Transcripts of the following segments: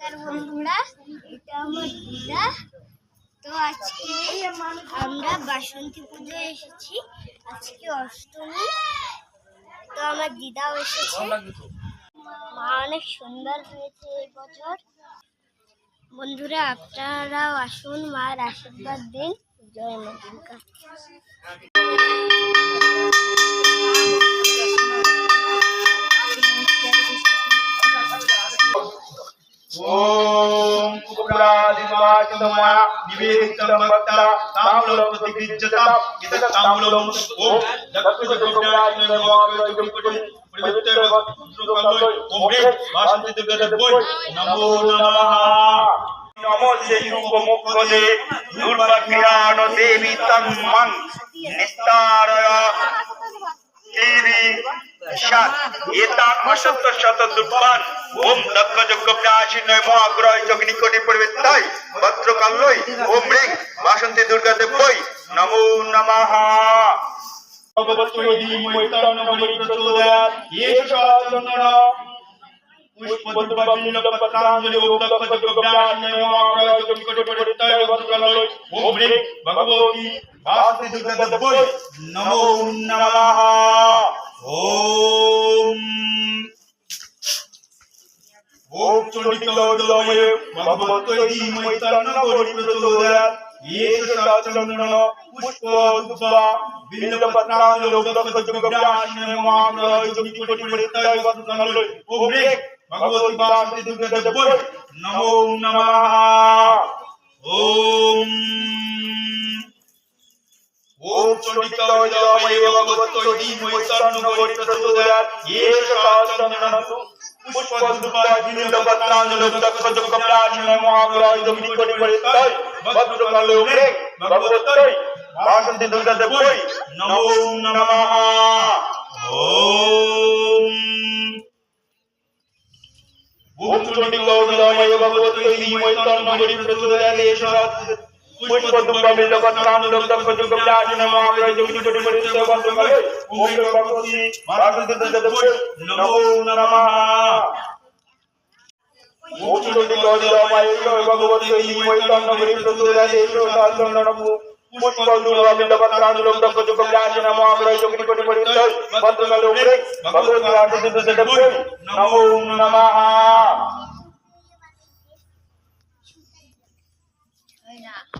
নমস্কার বন্ধুরা এটা আমার দিদা। তো আজকে আমরা বাসন্তী পুজোয় এসেছি। আজকে অষ্টমী। তো আমার দিদাও এসেছে। মা অনেক সুন্দর হয়েছে এই বছর। বন্ধুরা আপনারাও আসুন মার আশীর্বাদ দিন জয় মা দুর্গা। ॐ उपकारिवाचतमया निवेदितं वक्ता ताम्बूलं प्रतिगृह्यताम् इतः ताम्बूलम् ॐ लक्ष्मीदेव्याय पवित्र वक्तृकलोय ओम्रे वासन्ति दुर्गदेवोय नमो नमः নমসেয়ুপমুখদে দুর্বাক্রিয়াণ দেবী তন্মং নিস্তারয় দেবী সাত এতান অসত্য শত দুর্বান ওম দক্ষ যজ্ঞ প্রাচীনয় মহাগ্রহ যগ্নি কোটি পরিবৃত্তাই ভদ্রকাল্যই ওম রিং বাসন্তী দুর্গা দেবই নমো নমঃ। ভগবতী মৈত্রণ বলি প্রচোদয়াৎ এষ চন্দন পুষ্পদ্রব্যাঞ্জলি ওম দক্ষ যজ্ঞ প্রাচীনয় মহাগ্রহ যগ্নি কোটি পরিবৃত্তাই ভদ্রকাল্যই ওম রিং ভগবতী বাসন্তী দুর্গা দেবই নমো নমঃ ওম ওম ভগবতৈ তন্ন গৌরী প্রচোদয়াৎ येष চন্দন পুষ্প দুব্বা বিল্লপত্রাঞ্জলি লোকদক্ষযোগ্যাশ্রয় মহাগ্রহ যোগী কোটি পরিত্যাগ বদনলয় ওম রে ভগবতী বাসন্তী দুর্গা পুষ্পদুম্বমে জগৎ কাম লোক দক্ষ যুগমে আসনে মহাবীর যোগী কোটি কোটি জগৎ মঙ্গলে ওম ভগবতি ভারত দেবপুর নমো নমঃ মুক্তিদি গৌরবায় ভগবতী ইময় তন্নবরী প্রতুরাজে সাধন নমঃ পুষ্পদুর্গামে জগৎ কাম লোক দক্ষ যুগমে আসনে মহাবীর যোগী কোটি কোটি ভদ্রকাল উপরে ভগবতী ভারত দেবপুর নমো নমঃ Yeah.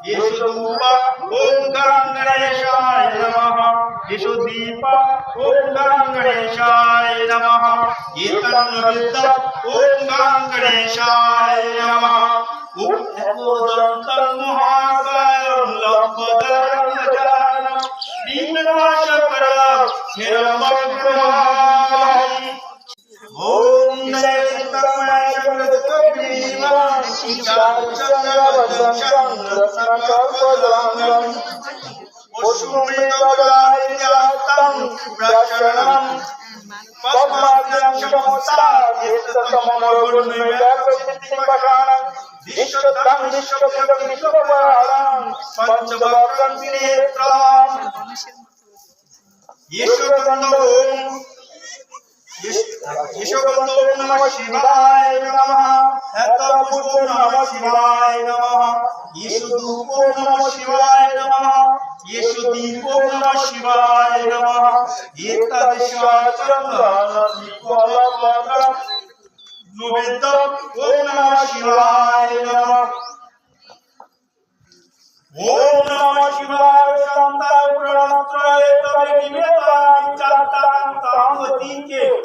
ఓం గం గణేశాయ నమః యేషధూప ఓం గం గణేశాయ నమః యేషదీప ఓం గం గణేశాయ నమః ఏతన్విద్ద ఓం గం గణేశాయ నమః ఉత్తమోదంతం మహాకాయం లంబోదరం గజానం దీననాశకరం నిరమగ్రహాం ॐ नयन्तमाय जगत्कवीमां शिक्षाचन्द्रवसन्तं रत्नकल्पदानं पुष्पमेवदाय जातं दर्शनं पद्माभ्यां समोसायेततमनोरुन्मेलकपितिपकानं विश्वतं विश्वकृतं विश्वपराणां पञ्चलोकं नेत्रां ईश्वरदण्डो ईश्वर नमः शिवाय नमः हतपुष्प नमः शिवाय नमः ईशुदूपो नमः शिवाय नमः ईशुदीपो नमः शिवाय नमः एतदिश्वाचन्द्रदीपवलवकं नुबिद्धं ॐ नमः शिवाय नमः ॐ नमः शिवाय शान्ताय प्रणत्रये तवे निमेतां चातां तां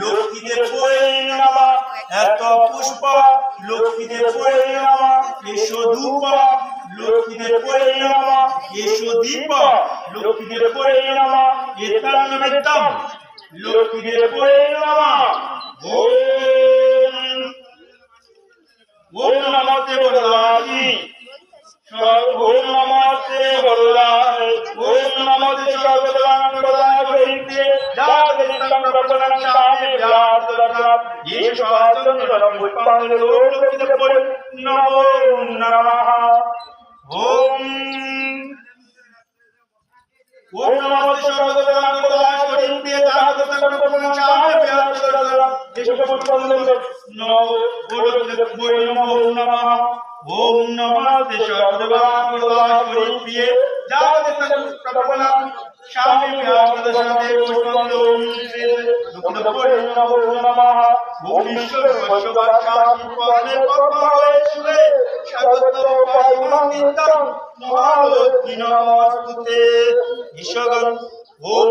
লক্ষ্মীদের বয়ে নামা এত পুষ্প বয়ে নামা এসো ধূপ ওম নমস্তে বরদায় ওম নমস্তে সর্বদান বরদায় জাগরিতং প্রপন্নং শামে ব্যাসদর্শনাথ ঈশাদং নরম পুষ্পাঞ্জলি লোকবিদে বল, নমো নমঃ। ওম। ওম নমস্তে সর্বদান বরদায় জাগরিতং প্রপন্নং শামে ব্যাসদর্শনাথ ঈশাদং পুষ্পাঞ্জলি নমো লোকবিদে বল নমো। নমঃ ওম নমস্তে সর্বদান বরদায় প্রিয়ে ঈশ্বর মহালক্ষ্মী নমস্তুতে ঈশ্বরগণ ওম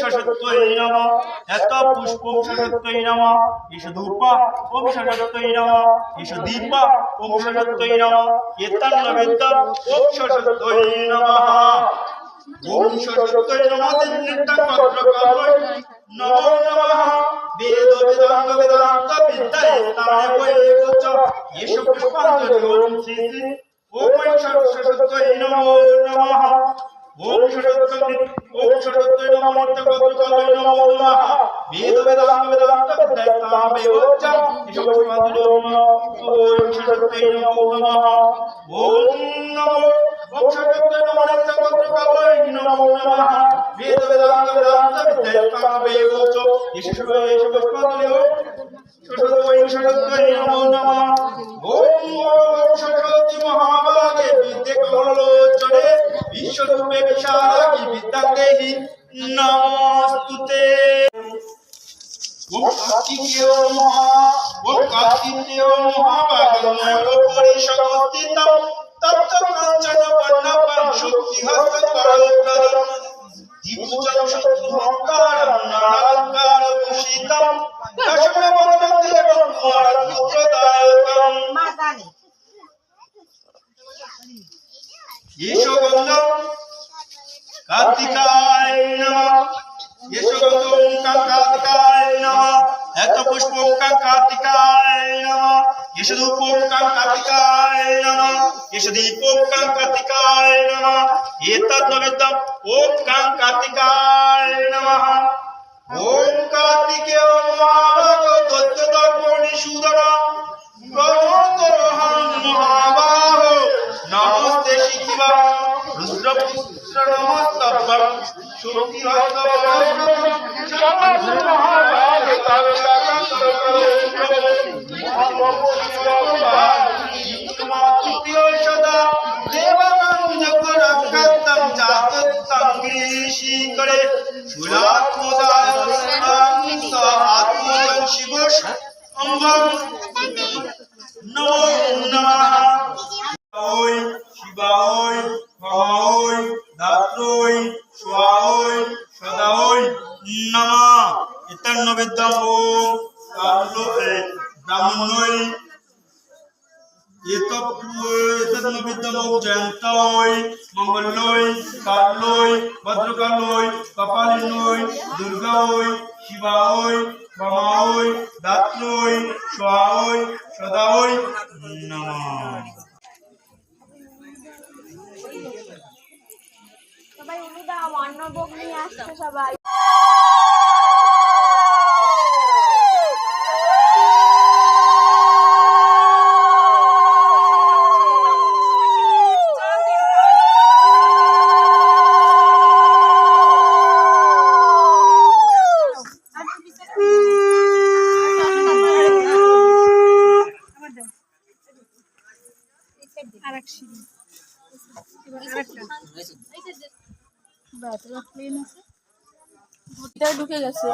সশত্বৈ নম। এত পুষ্প সশত্বৈ নম। ঈশ ধূপ ওম সশত্বৈ নম। ঈশ দীপ ওম সশত্বৈ নম। এতন্ন বেদ ওম সশত্বৈ নমঃ। ওম সশত্বৈ নমঃ নিত্যং পত্রকালয় নমো নমঃ। বেদ বেদাঙ্গ বেদান্ত বিদ্যায় তারে বয়ে উচ্চ ঈশ পুষ্পাঞ্জলি ওম শ্রী শ্রী। ওম সরস্বতী নমো নমঃ ওম সরস্বতী ওম সরস্বতী নমো তগতকালয় নমো নমঃ বেদ বেদাঙ্গ বেদান্ত বিদ্যায় তারে উচ্চ ঈশ পুষ্পাঞ্জলি ওম ওম সরস্বতী নমো নমঃ ওম নমো ওম সরস্বতী নমো তগতকালয় নমো নমঃ বেদ বিশ্বরূপে বিশালাকি বিদ্যা দেহি নমস্তুতে কার্তিকেয় মহা ওম কার্তিকেয় মহাভাগময় পরিষগস্থিতম তপ্ত কাঞ্চন দ্বিভুজং শত্রুহংকারম নারালঙ্কার ভূষিতম দশমে বন্দে এবং কুমারপুত্রদায়কম ঈশগন্ধ ওঙ্কার কার্তিকায় নমঃ। এত পুষ্প ওঙ্কার কার্তিকায় নমঃ। ঈশধূপ ওঙ্কার কার্তিকায় নমঃ। ঈশদীপ ওঙ্কার কার্তিকায় নমঃ। এতদ্ নৈবেদ্যম ওঙ্কার কার্তিকায় নমঃ ওম কার্তিকেয় মহাভাগ দত্ত দর্পণি সুদর সোয়াই সদাই নমঃ। সবাই দাও অন্নভোগ নিয়ে আসছে সবাই। ঢুকে গেছে।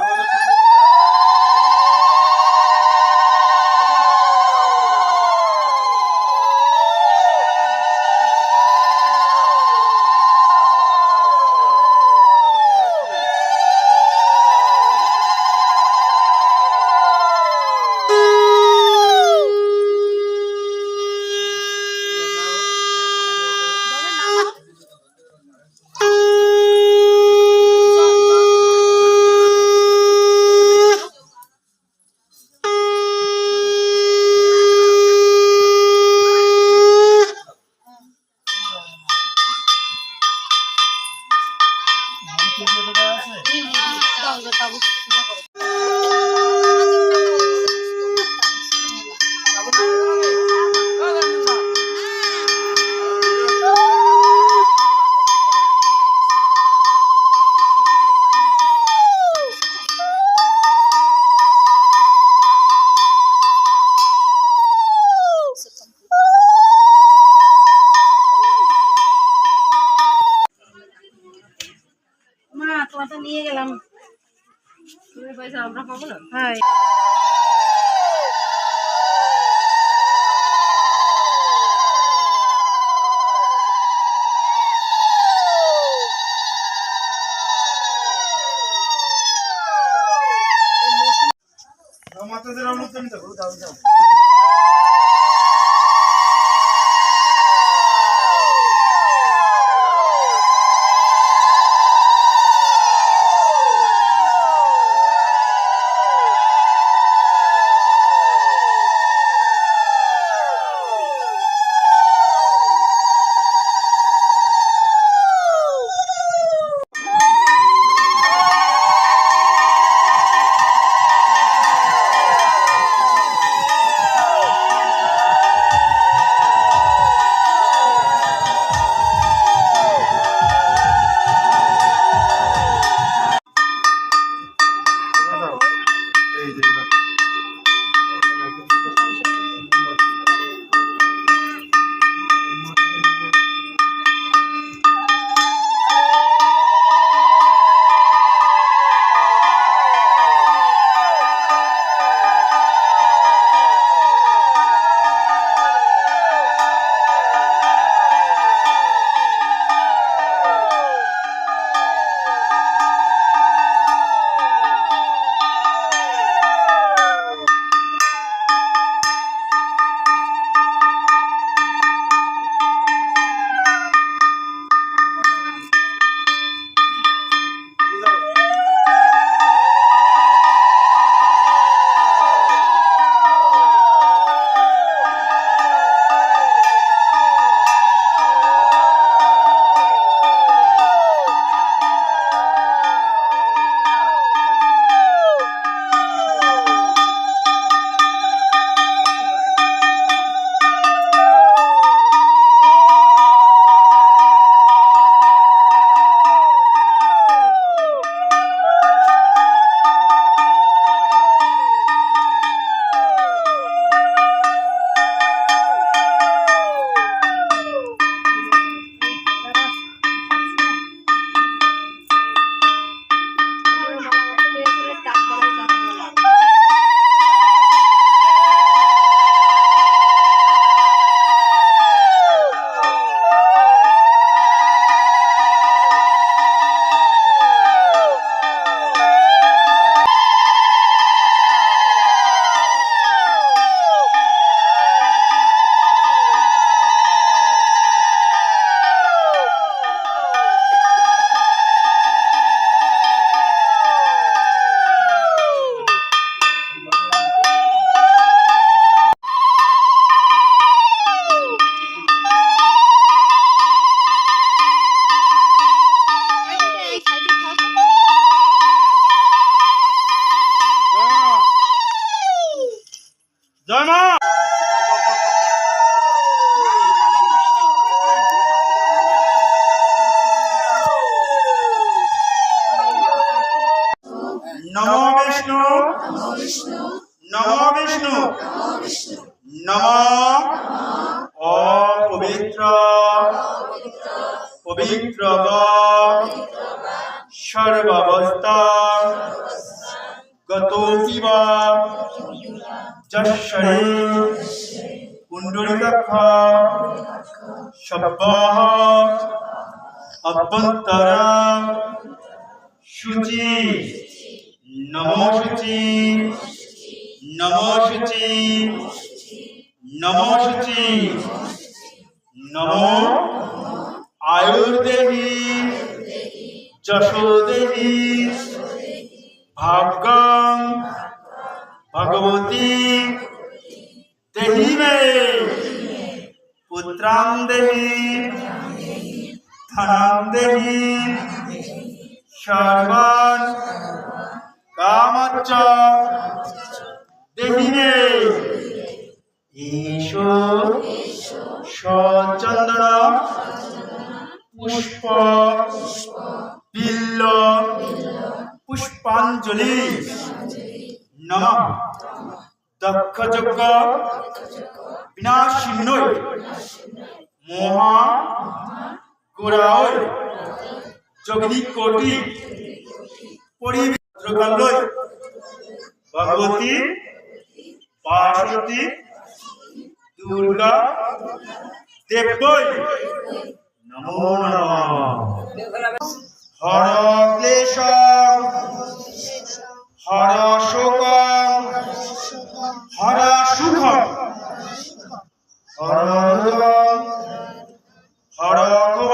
যশ্বরে কুণ্ডলিকাক্ষ শব্দः অভ্যন্তরা শুচি নমো শুচি নমো শুচি নমো শুচি নমো আয়ুর্দেবী যশোদেবী। ভাগ্যং ভগবতী দেহি মে পুত্রাং দেহি ধনাং দেহি সর্বান কামচ্চ দেহি মে ঈশো সচন্দন পুষ্প বিল্ল পুষ্পাঞ্জলি নম। দক্ষযজ্ঞ বিনাশিন্নই মহা গোড়ায় যোগিনী কোটি পরিবিদ্রকালয় ভগবতী পার্বতী দুর্গা দেবই নমো নমঃ। হর ক্লেশ হর শোক হর সুখ হর রোগ, হর কোব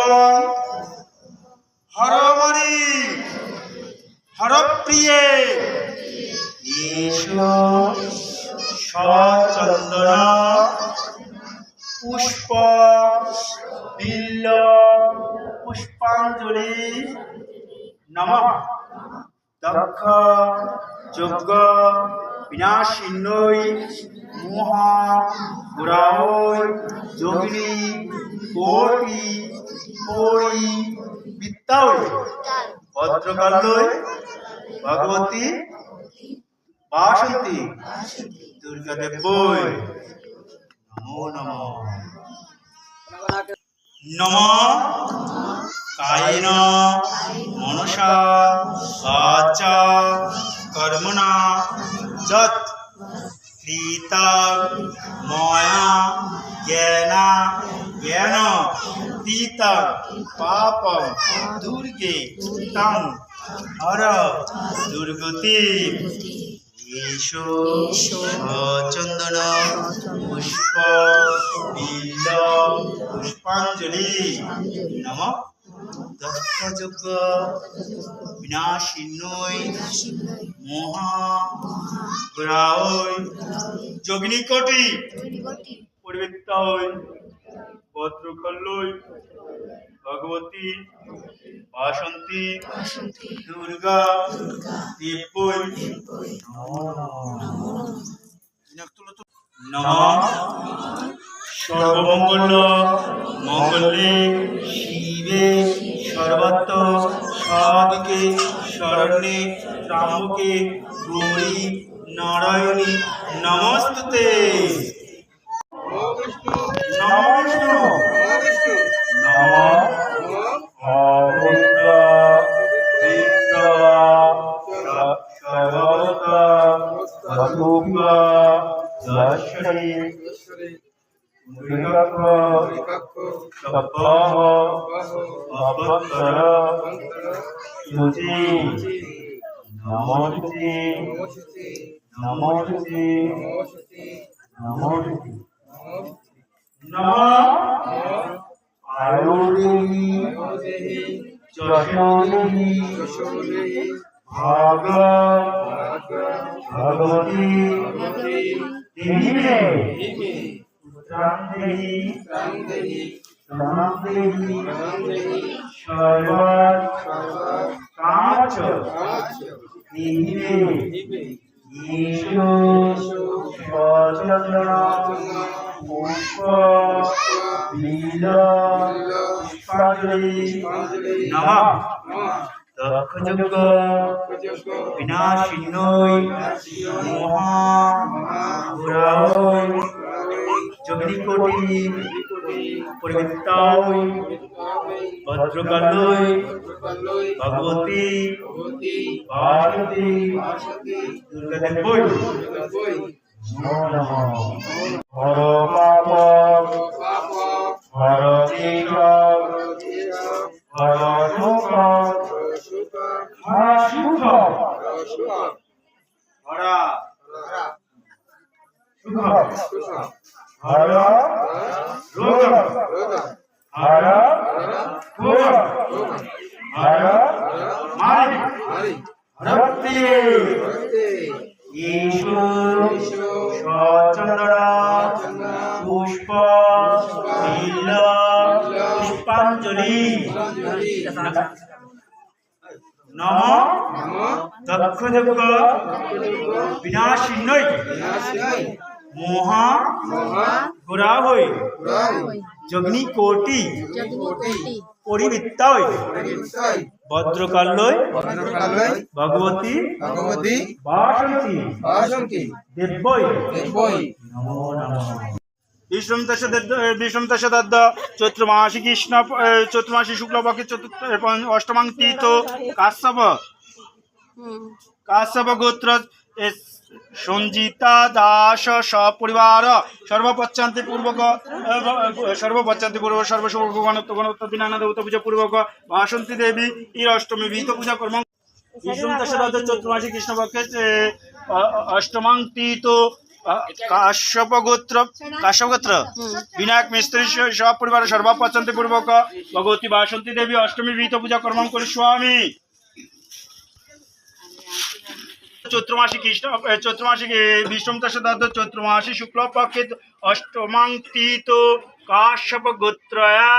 হর মরি হর প্রিয়ে। পুষ্পাঞ্জলি নম। দক্ষ যজ্ঞ বিনাশিন্নই মহা গুরাওই যোগিনী কোটি পরি বিদ্যাওই ভদ্রকালয় ভগবতী বাসন্তী দুর্গা দেবই নমো। নমঃ। নম। কায়েন মনসা বাচা কর্মণা যৎ কৃতা ময়া জ্ঞান জ্ঞান কৃত পাপ দুর্গে তং হর দুর্গতি চন্দন পুষ্প পুষ্পাঞ্জলি নম দক্ষযজ্ঞ বিনাশিন্নই মহা গ্রাওই যোগিনী কোটি পরিবৃত্তই ভদ্রকল্লই ভগবতী, বাসন্তী, দুর্গা দিব্যই নম। সর্বমঙ্গল, মঙ্গলে चरणे त्राम्बके गौरी नारायणी नमस्ते নমস্তি। নমস্তি। নম আয়ুর্দেবী যশোদেবী ভাগ ভগবতী মে পুত্রাং দেহি সর্বাৎ কামাচ দেবী মে ঈশো সচন্দন পুষ্প পুষ্পাঞ্জলি নমঃ দক্ষযজ্ঞ বিনাশিন্নই মহা ঘোরাই জগ্নিকোটি পরিবৃত্তাই ভদ্রকালই ভগবতী পার্বতী দুর্গাদেবী হর পাপ হর দীপ হর সুখ হর সুখ হরা সুখ হর পুষ্প পুষ্পাঞ্জলি নম দক্ষযজ্ঞ বিনাশিন্নই মহা গোরা হই যগ্নি কোটি পরিবৃত্তই ভদ্রকাল্যই ভগবতী ভগবতী বাসন্তী বাসন্তী দেব্যই দেবই নমো নমঃ। বিষ্ণু বিষ্ণু চৈত্র মাসি কৃষ্ণ চৈত্র মাসি শুক্লপক্ষে চতুর্থ এ, অষ্টমাং তীর্থ কাশ্যপ। কাশ্যপ গোত্র সঞ্জিতা দাস সপরিবার সর্বপচ্ছান্তি পূর্বক সর্বপচ্ছান্তি পূর্বক সর্বশুভ গণত্ব গণত্ব বিনানা দেবতা পূজা পূর্বক, বাসন্তী দেবী এই অষ্টমী বিহিত পূজা কর্ম। বিষ্ণু দশদাদ্দ চৈত্র মাসি কৃষ্ণপক্ষে গোত্র কাশ্যপ গোত্র বিনায়ক মিস্ত্রি সব পরিবার সর্বাপচন্তি পূর্বক, ভগবতী বাসন্তী দেবী অষ্টমী বিহিত পূজা কর্ম করি স্বামী। চৈত্র কৃষ্ণ চৈত্র মাসে বিষ্ণু শুক্লপক্ষে চৈত্র অষ্টমাং তীত কাশ্যপ গোত্রয়া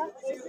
gracias.